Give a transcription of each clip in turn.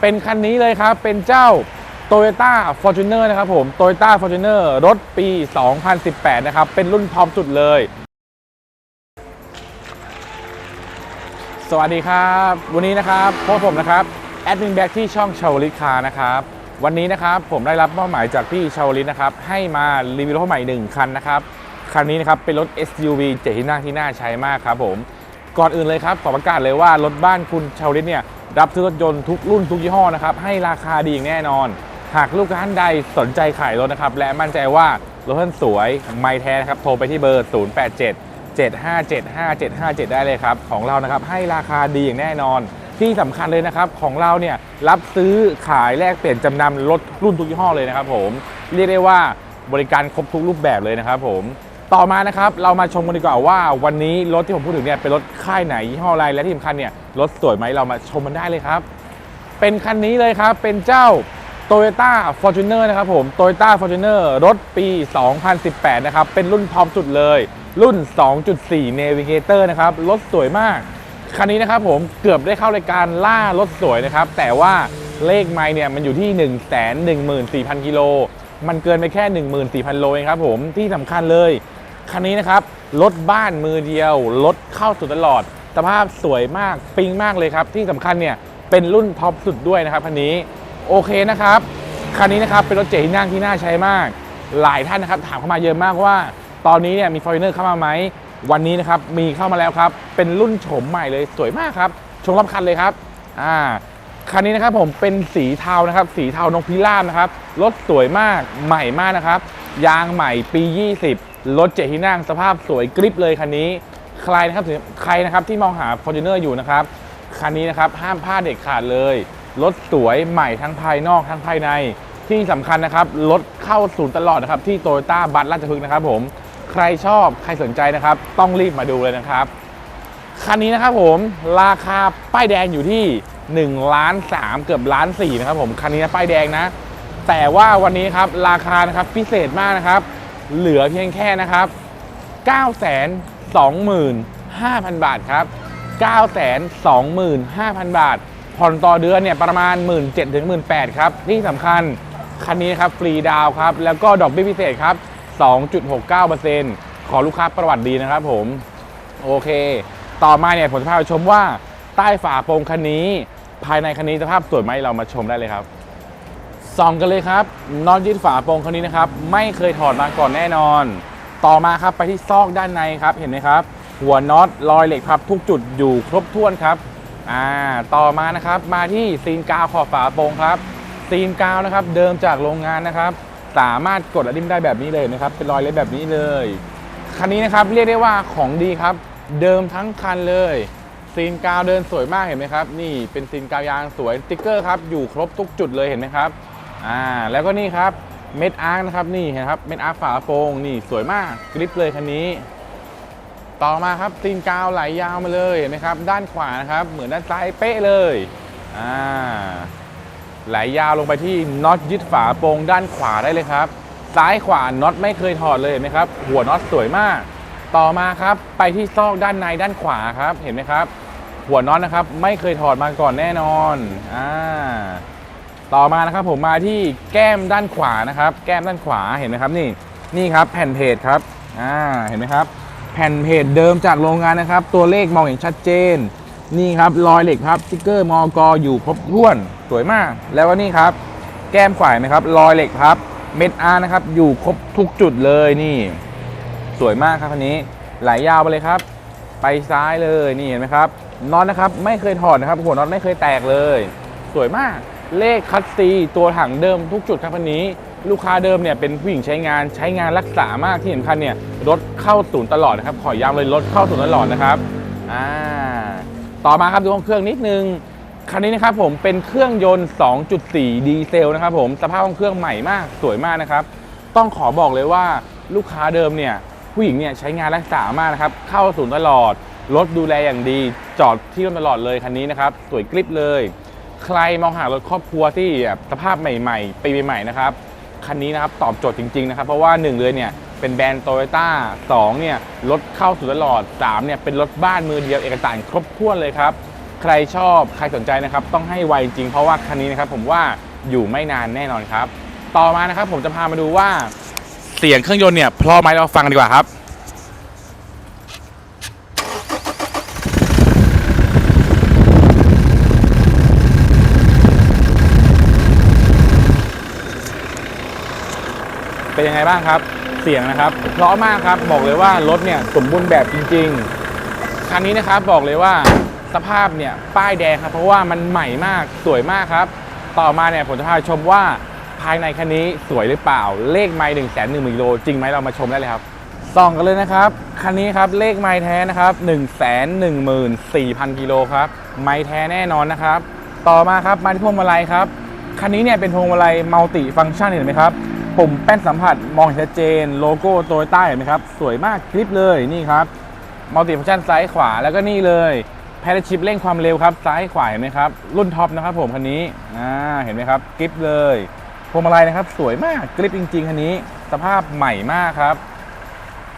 เป็นคันนี้เลยครับ เป็นเจ้า Toyota Fortuner นะครับผม Toyota Fortuner รถปี 2018 นะครับ เป็นรุ่นท็อปสุดเลย สวัสดีครับ วันนี้นะครับพบผมนะครับ แอดมินแบ็กที่ช่องชาวลิคานะครับ วันนี้นะครับผมได้รับมอบหมายจากพี่ชาวลินะครับ ให้มารีวิวรถใหม่ 1 คันนะครับ คันนี้นะครับเป็นรถ SUV เจ็ดที่นั่งที่น่าใช้มากครับผม ก่อนอื่นเลยครับขอประกาศเลยว่ารถบ้านคุณชาวลิเนี่ย รับซื้อรถยนต์ทุกรุ่นทุกยี่ห้อนะครับให้ราคาดีอย่างแน่นอน หากลูกค้าท่านใดสนใจขายรถนะครับและมั่นใจว่ารถท่านสวยไม่แท้นะครับโทรไปที่เบอร์ 087 7575757 ได้เลยครับ ของเรานะครับให้ราคาดีอย่างแน่นอน ที่สำคัญเลยนะครับ ของเราเนี่ยรับซื้อขายแลกเปลี่ยนจำนำรถรุ่นทุกยี่ห้อเลยนะครับผม เรียกได้ว่าบริการครบทุกรูปแบบเลยนะครับผม ต่อมานะครับเรามาชมกันดีกว่าว่าวันนี้รถที่ผมพูดถึงเนี่ยเป็นรถค่ายไหนยี่ห้ออะไรและที่สำคัญเนี่ยรถสวยไหมเรามาชมมันได้เลยครับ เป็นคันนี้เลยครับเป็นเจ้า Toyota Fortuner นะครับผม Toyota Fortuner รถปี 2018 นะครับ เป็นรุ่นท็อปสุดเลย รุ่น 2.4 Navigator นะครับ รถสวยมาก คันนี้นะครับผมเกือบได้เข้ารายการล่ารถสวยนะครับ แต่ว่าเลขไมล์เนี่ยมันอยู่ที่ 1 1 4 0 0 0 กิโล มันเกินไปแค่ 14,000 โลเองครับผม ที่สำคัญเลย คันนี้นะครับรถบ้านมือเดียวรถเข้าสุดตลอด สภาพสวยมากปิ๊งมากเลยครับ ที่สำคัญเนี่ยเป็นรุ่นท็อปสุดด้วยนะครับคันนี้โอเคนะครับ คันนี้นะครับเป็นรถเจ๋งที่นั่งที่น่าใช้มาก หลายท่านนะครับถามเข้ามาเยอะมากว่า ตอนนี้เนี่ยมี f o r ร i เนอร์เข้ามาไหมวันนี้นะครับมีเข้ามาแล้วครับเป็นรุ่นโฉมใหม่เลยสวยมากครับชมรอบคันเลยครับอ่าคันนี้นะครับผมเป็นสีเทานะครับ สีเทานกพิราบนะครับรถสวยมากใหม่มากนะครับ ยางใหม่ปี 20 รถเจ็ดที่นั่งสภาพสวยกริบเลยคันนี้ ใครนะครับใครนะครับที่มองหา f o r ร i เนอร์อยู่นะครับ คันนี้นะครับห้ามพลาดเด็ดขาดเลย รถสวยใหม่ทั้งภายนอกทั้งภายใน ที่สำคัญนะครับรถเข้าศูนย์ตลอดนะครับที่โตโยต้าบัตราชพฤกษ์นะครับผม ใครชอบใครสนใจนะครับ ต้องรีบมาดูเลยนะครับ คันนี้นะครับผมราคาป้ายแดงอยู่ที่1ล้าน3เกือบล้าน4นะครับผมคันนี้ป้ายแดงนะ แต่ว่าวันนี้ครับราคานะครับพิเศษมากนะครับ เหลือเพียงแค่นะครับ 925,000 บาทครับ 925,000 บาท ผ่อนต่อเดือนเนี่ยประมาณ 1 7ื่นถึงหมครับ ที่สำคัญคันนี้ครับฟรีดาวครับ แล้วก็ดอกเบี้ยพิเศษครับ 2.69%ขอลูกค้าประวัติดีนะครับผม โอเค ต่อมาเนี่ยผมจะพาไปชมว่าใต้ฝาโปรงคันนี้ ภายในคันนี้สภาพสวยไหมเรามาชมได้เลยครับ ส่องกันเลยครับน็อตยึดฝาโปรงคันนี้นะครับ ไม่เคยถอดมาก่อนแน่นอน ต่อมาครับไปที่ซอกด้านในครับเห็นไหมครับ หัวน็อตรอยเหล็กพับทุกจุดอยู่ครบถ้วนครับอ่าต่อมานะครับมาที่ซีนกาวขอบฝาโปรงครับซีนกาวนะครับ เดิมจากโรงงานนะครับ สามารถกดและดิ้มได้แบบนี้เลยนะครับ เป็นรอยเล็บแบบนี้เลยคันนี้นะครับเรียกได้ว่าของดีครับ เดิมทั้งคันเลยซีนกาวเดินสวยมากเห็นไหมครับ นี่เป็นซีนกาวยางสวยสติ๊กเกอร์ครับอยู่ครบทุกจุดเลยเห็นไหมครับ อ่าแล้วก็นี่ครับเม็ดอาร์คนะครับนี่เห็นครับเม็ดอาร์คฝาโปรงนี่สวยมากกริปเลยคันนี้ ต่อมาครับซีนกาวไหลยาวมาเลยเห็นไหมครับ ด้านขวานะครับ เหมือนด้านซ้ายเป๊ะเลยอ่าไหลยาวลงไปที่น็อตยึดฝาโปรงด้านขวาได้เลยครับ ซ้ายขวาน็อตไม่เคยถอดเลยเห็นไหมครับ หัวน็อตสวยมาก ต่อมาครับไปที่ซอกด้านในด้านขวาครับเห็นไหมครับ หัวน็อตนะครับ ไม่เคยถอดมาก่อนแน่นอนอ่า ต่อมานะครับผมมาที่แก้มด้านขวานะครับ แก้มด้านขวาเห็นไหมครับนี่นี่ครับแผ่นเพจครับอ่าเห็นไหมครับ แผ่นเพจเดิมจากโรงงานนะครับ ตัวเลขมองเห็นชัดเจน นี่ครับรอยเหล็กครับสติ๊กเกอร์มอกอยู่ครบถ้วนสวยมาก แล้วก็นี่ครับ แก้มขวาไหมครับรอยเหล็กครับเม็ดอาร์นะครับอยู่ครบทุกจุดเลยนี่ สวยมากครับคันนี้ไหลยาวไปเลยครับ ไปซ้ายเลยนี่เห็นไหมครับน็อตนะครับ ไม่เคยถอดนะครับหัวน็อตไม่เคยแตกเลย สวยมาก เลขคัตซีตัวถังเดิมทุกจุดครับคันนี้ ลูกค้าเดิมเนี่ยเป็นผู้หญิงใช้งานใช้งานรักษามากที่สำคัญเนี่ยรถเข้าศูนย์ตลอดนะครับขอย้ำเลยรถเข้าศูนย์ตลอดนะครับอ่าต่อมาครับดูห้องเครื่องนิดนึงคันนี้นะครับผมเป็นเครื่องยนต์ 2.4 ดีเซลนะครับผมสภาพห้องเครื่องใหม่มากสวยมากนะครับ ต้องขอบอกเลยว่าลูกค้าเดิมเนี่ยผู้หญิงเนี่ยใช้งานรักษามากนะครับเข้าศูนย์ตลอดรถดูแลอย่างดี จอดที่ร่มตลอดเลยคันนี้นะครับ สวยกริบเลย ใครมองหารถครอบครัวที่สภาพใหม่ๆ ปีใหม่ๆนะครับคันนี้นะครับตอบโจทย์จริงๆนะครับเพราะว่า 1 เลยเนี่ยเป็นแบรนด์โตโยต้าสองเนี่ยรถเข้าสู่ตลอด3เนี่ยเป็นรถบ้านมือเดียวเอกสารครบถ้วนเลยครับใครชอบใครสนใจนะครับต้องให้ไวจริงเพราะว่าคันนี้นะครับผมว่าอยู่ไม่นานแน่นอนครับ ต่อมานะครับผมจะพามาดูว่าเสียงเครื่องยนต์เนี่ยเพราะไหมเราฟังกันดีกว่าครับ เป็นยังไงบ้างครับ เสียงนะครับเพราะมากครับบอกเลยว่ารถเนี่ยสมบูรณ์แบบจริง ๆ คันนี้นะครับบอกเลยว่าสภาพเนี่ยป้ายแดงครับเพราะว่ามันใหม่มากสวยมากครับ ต่อมาเนี่ยผมจะพาชมว่าภายในคันนี้สวยหรือเปล่า เลขไมล์หนึ่งแสนหนึ่งหมื่นกิโลจริงไหมเรามาชมได้เลยครับส่องกันเลยนะครับ คันนี้ครับเลขไมล์แท้นะครับ1นึ่งแสนหนึ่งหมื่นสี่พันกิโลครับไมล์แท้แน่นอนนะครับ ต่อมาครับมาที่พวงมาลัยครับ คันนี้เนี่ยเป็นพวงมาลัยมัลติฟังก์ชันเห็นไหมครับ ปุ่มแป้นสัมผัสมองเห็นชัดเจน โลโก้โตโยต้าเห็นไหมครับ สวยมากคลิปเลยนี่ครับมัลติฟังชันซ้ายขวาแล้วก็นี่เลยแพดชิปเร่งความเร็วครับ ซ้ายขวาเห็นไหมครับ รุ่นท็อปนะครับผมคันนี้อ่าเห็นไหมครับคลิปเลยพวงมาลัยนะครับ สวยมากคลิปจริง ๆคันนี้ สภาพใหม่มากครับ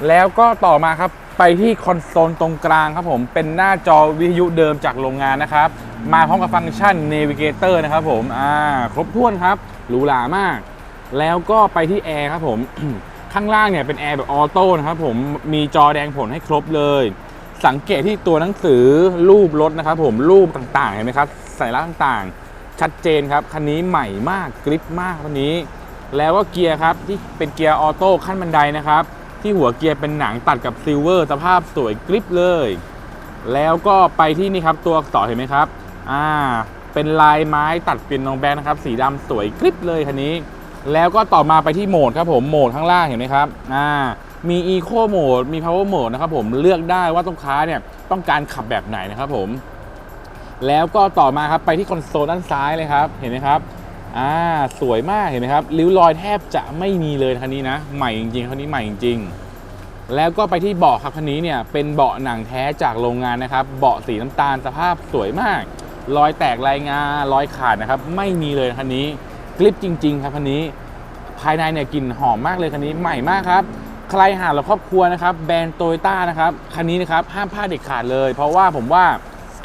แล้วก็ต่อมาครับไปที่คอนโซลตรงกลางครับผมเป็นหน้าจอวิทยุเดิมจากโรงงานนะครับ มาพร้อมกับฟังก์ชัน Navigator นะครับผมอ่าครบถ้วนครับหรูหรามาก แล้วก็ไปที่แอร์ครับผม ข้างล่างเนี่ยเป็นแอร์แบบออโต้นะครับผมมีจอแดงผลให้ครบเลย สังเกตที่ตัวหนังสือรูปรถนะครับผมรูปต่างๆเห็นไหมครับสัญลักษณ์ต่างๆ ชัดเจนครับคันนี้ใหม่มากกริปมากคันนี้ แล้วก็เกียร์ครับที่เป็นเกียร์ออโต้ขั้นบันไดนะครับ ที่หัวเกียร์เป็นหนังตัดกับซิลเวอร์สภาพสวยกริปเลย แล้วก็ไปที่นี่ครับตัวอักษรเห็นไหมครับอ่าเป็นลายไม้ตัดเป็นนองแบงนะครับ สีดำสวยกริปเลยคันนี้ แล้วก็ต่อมาไปที่โหมดครับผมโหมดข้างล่างเห็นไหมครับอ่ามี Eco Mode มี Power Mode นะครับผมเลือกได้ว่าต้องค้าเนี่ยต้องการขับแบบไหนนะครับผม แล้วก็ต่อมาครับไปที่คอนโซลด้านซ้ายเลยครับเห็นไหมครับอ่าสวยมากเห็นไหมครับริ้วรอยแทบจะไม่มีเลยคันนี้นะ ใหม่จริงๆคันนี้ใหม่จริงๆแล้วก็ไปที่เบาะครับคันนี้เนี่ยเป็นเบาะหนังแท้จากโรงงานนะครับ เบาะสีน้ำตาลสภาพสวยมาก รอยแตกลายงารอยขาดนะครับ ไม่มีเลยคันนี้ ลิปจริง ๆ ครับคันนี้ ภายในเนี่ยกลิ่นหอมมากเลยคันนี้ใหม่มากครับ ใครหาเราครอบครัวนะครับแบรนด์โตโยต้านะครับคันนี้นะครับห้ามพลาดเด็ดขาดเลย เพราะว่าผมว่า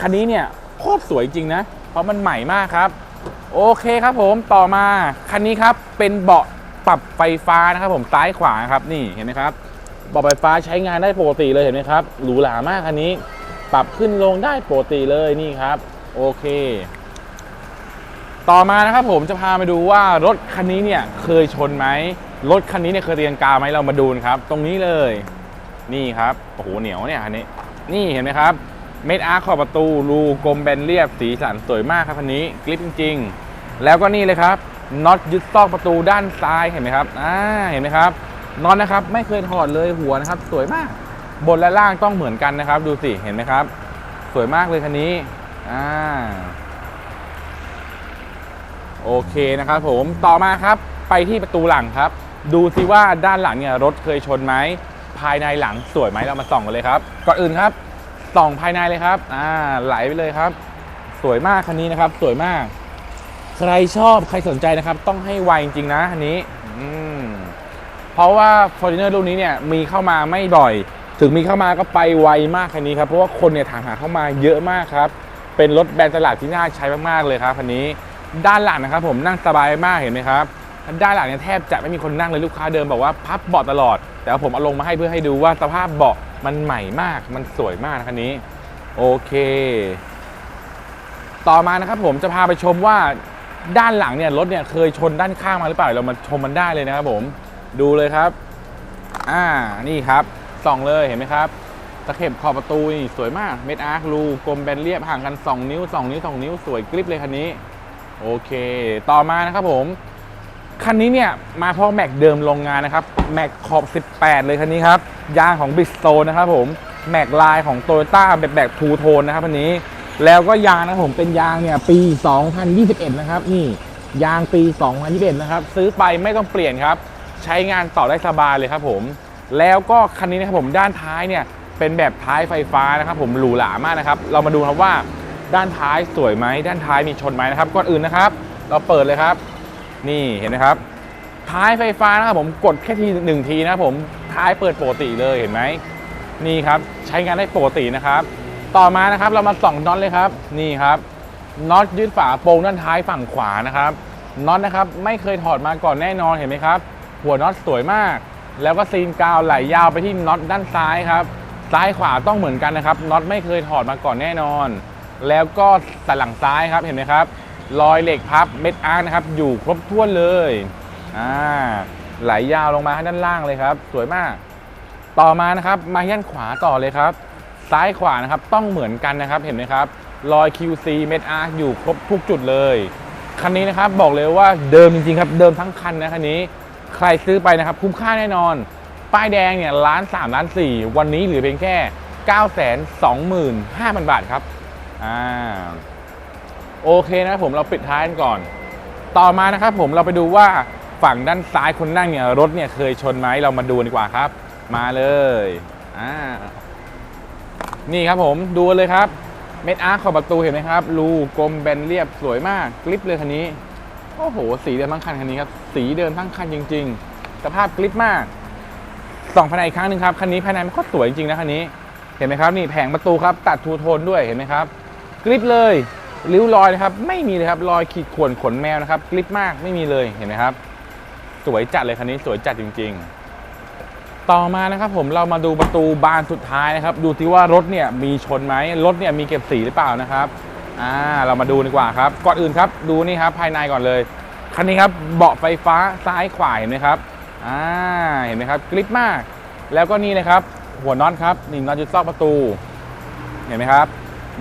คันนี้เนี่ยโคตรสวยจริงนะ เพราะมันใหม่มากครับ โอเคครับผมต่อมาคันนี้ครับเป็นเบาะปรับไฟฟ้านะครับ ผมซ้ายขวาครับนี่เห็นไหมครับเบาะไฟฟ้าใช้งานได้ปกติเลยเห็นไหมครับหรูหรามากคันนี้ ปรับขึ้นลงได้ปกติเลยนี่ครับ โอเค ต่อมานะครับผมจะพามาดูว่ารถคันนี้เนี่ยเคยชนไหมรถคันนี้เนี่ยเคยเรียงกาไหมเรามาดูนะครับ ตรงนี้เลย นี่ครับโอ้โหเหนียวเนี่ยคันนี้ นี่เห็นไหมครับเม็ดอาร์ขอบประตูรูกลมแบนเรียบสีสันสวยมากครับคันนี้กริปจริง ๆ แล้วก็นี่เลยครับน็อตยึดซอกประตูด้านซ้ายเห็นไหมครับอ่าเห็นไหมครับน็อตนะครับไม่เคยถอดเลยหัวนะครับ สวยมาก บนและล่างต้องเหมือนกันนะครับ ดูสิเห็นไหมครับ สวยมากเลยคันนี้อ่า โอเคนะครับผมต่อมาครับไปที่ประตูหลังครับ ดูซิว่าด้านหลังเนี่ยรถเคยชนไหมภายในหลังสวยไหมเรามาส่องกันเลยครับก่อนอื่นครับส่องภายในเลยครับอ่าไหลไปเลยครับ สวยมากคันนี้นะครับ สวยมาก ใครชอบใครสนใจนะครับ ต้องให้ไวจริงๆนะคันนี้อืมเพราะว่า f o r t u n e r รุ่นนี้เนี่ยมีเข้ามาไม่บ่อย ถึงมีเข้ามาก็ไปไวมากคันนี้ครับเพราะว่าคนเนี่ยถามหาเข้ามาเยอะมากครับเป็นรถแบรนด์ตลาดที่น่าใช้มากๆเลยครับคันนี้ ด้านหลังนะครับผมนั่งสบายมากเห็นไหมครับ ด้านหลังเนี่ยแทบจะไม่มีคนนั่งเลยลูกค้าเดิมบอกว่าพับเบาะตลอด แต่ว่าผมเอาลงมาให้เพื่อให้ดูว่าสภาพเบาะมันใหม่มากมันสวยมากนะคันนี้ โอเค ต่อมานะครับผมจะพาไปชมว่าด้านหลังเนี่ยรถเนี่ยเคยชนด้านข้างมาหรือเปล่าเรามาชมมันได้เลยนะครับผมดูเลยครับ อ่านี่ครับส่องเลยเห็นไหมครับตะเข็บขอบประตูนี่สวยมากเม็ดอาร์ครูกลมแบนเรียบห่างกัน 2 นิ้ว 2 นิ้ว 2 นิ้วสวยกริบเลยคันนี้ โอเค ต่อมานะครับผม คันนี้เนี่ยมาพร้อมแม็กเดิมโรงงานนะครับ แม็กขอบ 18 เลยคันนี้ครับ ยางของบิสโตนะครับผม แม็กลายของโตโยต้าแบบแบบทูโทนนะครับคันนี้ แล้วก็ยางนะครับผมเป็นยางเนี่ยปี 2021 นะครับ นี่ยางปี 2021 นะครับ ซื้อไปไม่ต้องเปลี่ยนครับ ใช้งานต่อได้สบายเลยครับผม แล้วก็คันนี้นะครับผมด้านท้ายเนี่ยเป็นแบบท้ายไฟฟ้านะครับผมหรูหรามากนะครับ เรามาดูครับว่า ด้านท้ายสวยไหมด้านท้ายมีชนไหมนะครับก่อนอื่นนะครับ เราเปิดเลยครับ นี่เห็นไหมครับ ท้ายไฟฟ้านะครับผมกดแค่ทีหนึ่งทีนะครับผมท้ายเปิดปกติเลยเห็นไหมนี่ครับใช้งานได้ปกตินะครับ ต่อมานะครับเรามาส่องน็อตเลยครับ นี่ครับน็อตยืดฝาโปร่งด้านท้ายฝั่งขวานะครับน็อตนะครับไม่เคยถอดมาก่อนแน่นอนเห็นไหมครับ หัวน็อตสวยมาก แล้วก็ซีนกาวไหลยาวไปที่น็อตด้านซ้ายครับซ้ายขวาต้องเหมือนกันนะครับน็อตไม่เคยถอดมาก่อนแน่นอน แล้วก็สันหลังซ้ายครับเห็นไหมครับ รอยเหล็กพับเม็ดอาร์นะครับ อยู่ครบถ้วนเลยอ่าไหลยาวลงมาด้านล่างเลยครับ สวยมาก ต่อมานะครับมาย่านขวาต่อเลยครับ ซ้ายขวานะครับต้องเหมือนกันนะครับเห็นไหมครับรอย QC เม็ดอาร์อยู่ครบทุกจุดเลยคันนี้นะครับบอกเลยว่าเดิมจริงๆครับเดิมทั้งคันนะคันนี้ใครซื้อไปนะครับ คุ้มค่าแน่นอน ป้ายแดงเนี่ยล้านสามล้านสี่วันนี้เหลือเพียงแค่ 9 2 5 0 0 0 บาทครับ อ่าโอเคนะครับผมเราปิดท้ายกันก่อน ต่อมานะครับผมเราไปดูว่าฝั่งด้านซ้ายคนนั่งเนี่ยรถเนี่ยเคยชนไหมเรามาดูดีกว่าครับ มาเลยอ่านี่ครับผมดูเลยครับเม็ดอาร์ขอบประตูเห็นไหมครับรูกลมแบนเรียบสวยมากกลิปเลยคันนี้โอ้โห สีเดิมทั้งคันคันนี้ครับสีเดิมทั้งคันจริง ๆ สภาพกลิปมากส่องภายในอีกครั้งหนึ่งครับคันนี้ภายในมันก็สวยจริงๆนะคันนี้ เห็นไหมครับนี่แผงประตูครับ ตัดทูโทนด้วยเห็นไหมครับ กลิปเลยริ้วรอยนะครับ ไม่มีเลยครับรอยขีดข่วนขนแมวนะครับกลิปมากไม่มีเลยเห็นไหมครับ สวยจัดเลยคันนี้สวยจัดจริง ๆ ต่อมานะครับผมเรามาดูประตูบานสุดท้ายนะครับ ดูที่ว่ารถเนี่ยมีชนไหมรถเนี่ยมีเก็บสีหรือเปล่านะครับอ่าเรามาดูดีกว่าครับ ก่อนอื่นครับ ดูนี่ครับภายในก่อนเลยคันนี้ครับเบาะไฟฟ้าซ้ายขวาเห็นไหมครับอ่าเห็นไหมครับกริปมาก แล้วก็นี่นะครับ หัวน็อตครับนี่น็อตยึดซอกประตู เห็นไหมครับ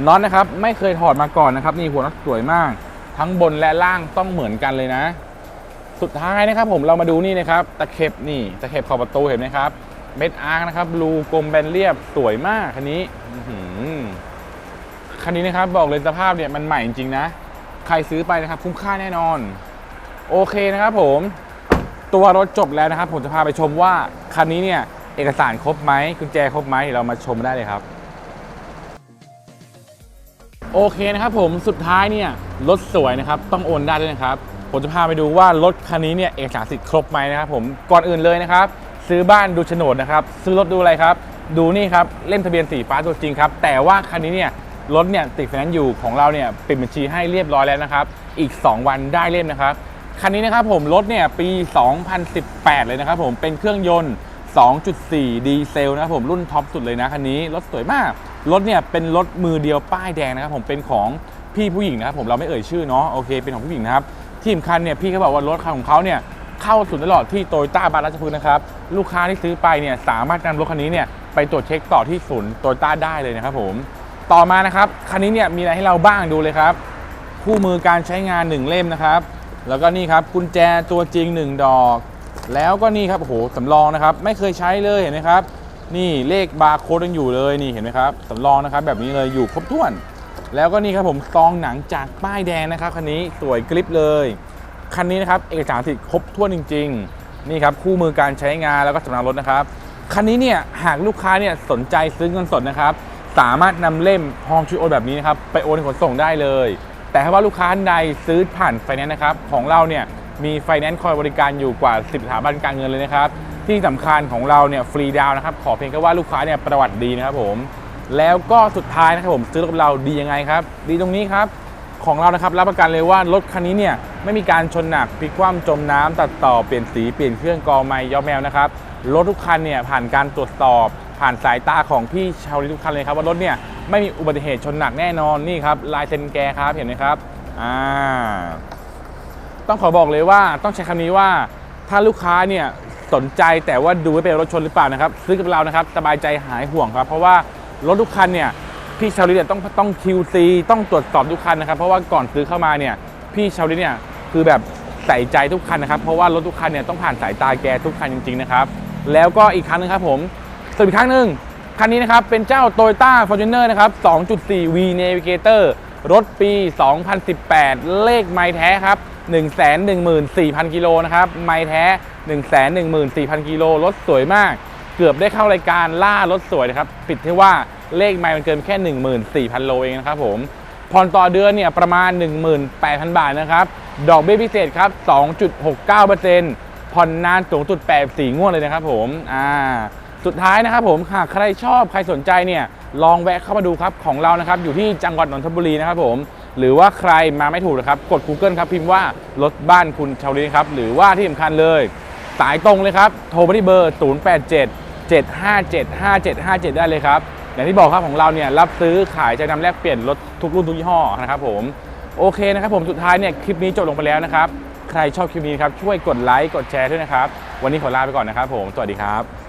น็อตนะครับไม่เคยถอดมาก่อนนะครับนี่หัวน็อตสวยมาก ทั้งบนและล่างต้องเหมือนกันเลยนะ สุดท้ายนะครับผมเรามาดูนี่นะครับตะเข็บนี่ตะเข็บขอบประตูเห็นไหมครับเม็ดอาร์คนะครับรูกลมแบนเรียบสวยมากคันนี้คันนี้นะครับบอกเลยสภาพเนี่ยมันใหม่จริงๆนะ ใครซื้อไปนะครับคุ้มค่าแน่นอน โอเคนะครับผม ตัวรถจบแล้วนะครับ ผมจะพาไปชมว่าคันนี้เนี่ยเอกสารครบไหมกุญแจครบไหมเดี๋ยวเรามาชมได้เลยครับ โอเคนะครับผมสุดท้ายเนี่ยรถสวยนะครับต้องโอนได้ด้วยนะครับผมจะพาไปดูว่ารถคันนี้เนี่ยเอกสารสิทธิ์ครบไหมนะครับผมก่อนอื่นเลยนะครับซื้อบ้านดูโฉนดนะครับซื้อรถดูอะไรครับ ดูนี่ครับเล่มทะเบียนสีฟ้าตัวจริงครับแต่ว่าคันนี้เนี่ยรถเนี่ยติดไฟแนนซ์อยู่ของเราเนี่ยปิดบัญชีให้เรียบร้อยแล้วนะครับอีก 2 วันได้เล่มนะครับคันนี้นะครับผมรถเนี่ยปี 2018 เลยนะครับผมเป็นเครื่องยนต์ 2.4 ดีเซลนะครับผมรุ่นท็อปสุดเลยนะคันนี้รถสวยมาก รถเนี่ยเป็นรถมือเดียวป้ายแดงนะครับผมเป็นของพี่ผู้หญิงนะครับผมเราไม่เอ่ยชื่อเนาะโอเคเป็นของผู้หญิงนะครับที่สำคัญเนี่ยพี่เขาบอกว่ารถคันของเขาเนี่ยเข้าศูนย์ตลอดที่โตโยต้าบาราชพฤกษ์นะครับลูกค้าที่ซื้อไปเนี่ยสามารถนำรถคันนี้เนี่ยไปตรวจเช็คต่อที่ศูนย์โตโยต้าได้เลยนะครับผมต่อมานะครับคันนี้เนี่ยมีอะไรให้เราบ้างดูเลยครับ คู่มือการใช้งาน 1 เล่มนะครับ แล้วก็นี่ครับกุญแจตัวจริง 1 ดอก แล้วก็นี่ครับโอ้โหสำรองนะครับ ไม่เคยใช้เลยเห็นไหมครับ นี่เลขบาร์โค้ดยังอยู่เลยนี่เห็นไหมครับสำรองนะครับแบบนี้เลยอยู่ครบถ้วน แล้วก็นี่ครับผมซองหนังจากป้ายแดงนะครับคันนี้สวยกริปเลยคันนี้นะครับเอกสารสิทธิ์ครบถ้วนจริง ๆ นี่ครับคู่มือการใช้งานแล้วก็สำรองรถนะครับคันนี้เนี่ยหากลูกค้าเนี่ยสนใจซื้อเงินสดนะครับสามารถนำเล่มพองชุดโอนแบบนี้นะครับไปโอนขนส่งได้เลย แต่ถ้าว่าลูกค้าท่านใดซื้อผ่านไฟแนนซ์นะครับของเราเนี่ยมีไฟแนนซ์คอยบริการอยู่กว่า 10สถาบันการเงินเลยนะครับ ที่สำคัญของเราเนี่ยฟรีดาวนะครับ ขอเพียงแค่ว่าลูกค้าเนี่ยประวัติดีนะครับผมแล้วก็สุดท้ายนะครับผมซื้อรถกับเราดียังไงครับ ดีตรงนี้ครับของเรานะครับรับประกันเลยว่ารถคันนี้เนี่ยไม่มีการชนหนักพลิกคว่ำจมน้ำตัดต่อเปลี่ยนสีเปลี่ยนเครื่องกอไม้ย้อมแมวนะครับรถทุกคันเนี่ยผ่านการตรวจสอบ ผ่านสายตาของพี่ชาวลิทุกคันเลยครับว่ารถเนี่ยไม่มีอุบัติเหตุชนหนักแน่นอนนี่ครับลายเซ็นแกครับเห็นไหมครับอ่าต้องขอบอกเลยว่าต้องใช้คำนี้ว่าถ้าลูกค้าเนี่ย สนใจแต่ว่าดูไว้เป็นรถชนหรือเปล่านะครับ ซื้อกับเรานะครับสบายใจหายห่วงครับ เพราะว่ารถทุกคันเนี่ยพี่ชาวลิเนี่ยต้องต้อง QC ต้องตรวจสอบทุกคันนะครับ เพราะว่าก่อนซื้อเข้ามาเนี่ยพี่ชาวลิเนี่ยคือแบบใส่ใจทุกคันนะครับ เพราะว่ารถทุกคันเนี่ยต้องผ่านสายตาแกทุกคันจริงๆนะครับ แล้วก็อีกครั้งหนึงครับผมสรุปอีกครั้งหนึ่งคันนี้นะครับเป็นเจ้า Toyota Fortuner นะครับ 2.4 V Navigator รถปี 2018 เลขไม้แท้ครับ 114,000 กิโลนะครับ ไม้แท้ 114,000 กิโล รถสวยมาก เกือบได้เข้ารายการล่ารถสวยนะครับ ปิดที่ว่าเลขไม้มันเกินแค่ 14,000 โลเองนะครับผม ผ่อนต่อเดือนเนี่ยประมาณ 18,000 บาทนะครับ ดอกเบี้ยพิเศษครับ 2.69%ผ่อนนานสูงสุด84งวดเลยนะครับผม อ่า สุดท้ายนะครับผมหากใครชอบใครสนใจเนี่ยลองแวะเข้ามาดูครับของเรานะครับอยู่ที่จังหวัดนนทบุรีนะครับผมหรือว่าใครมาไม่ถูกนะครับกด Google ครับพิมพ์ว่ารถบ้านคุณชาวลินครับหรือว่าที่สำคัญเลย สายตรงเลยครับโทรไปที่เบอร์ 087 757 5757 ได้เลยครับอย่างที่บอกครับของเราเนี่ยรับซื้อขายจะนำแลกเปลี่ยนรถทุกรุ่นทุกยี่ห้อนะครับผมโอเคนะครับผมสุดท้ายเนี่ยคลิปนี้จบลงไปแล้วนะครับใครชอบคลิปนี้ครับช่วยกดไลค์กดแชร์ด้วยนะครับ วันนี้ขอลาไปก่อนนะครับผมสวัสดีครับ